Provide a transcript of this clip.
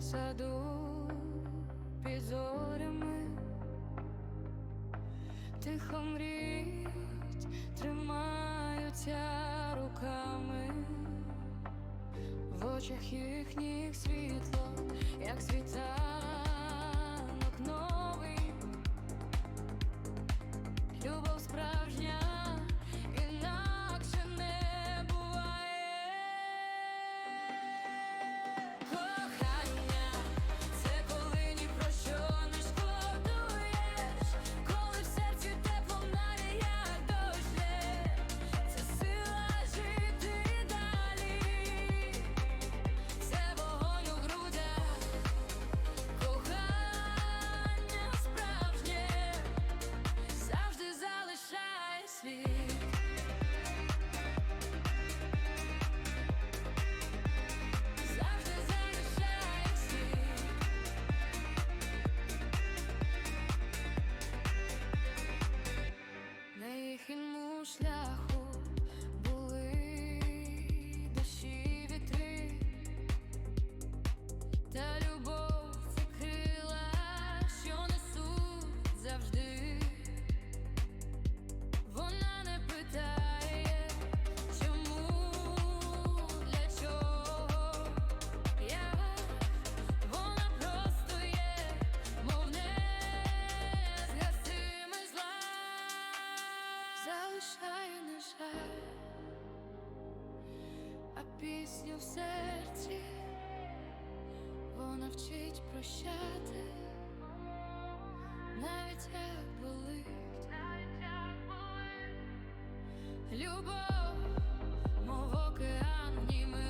саду під зорями, тихо мріють, тримаються руками, в очах їхніх світло, як світанок новий, шляху залишає, на а пісню в серці вона вчить прощати, навіть як болить, навіть любов, мов океан, німи.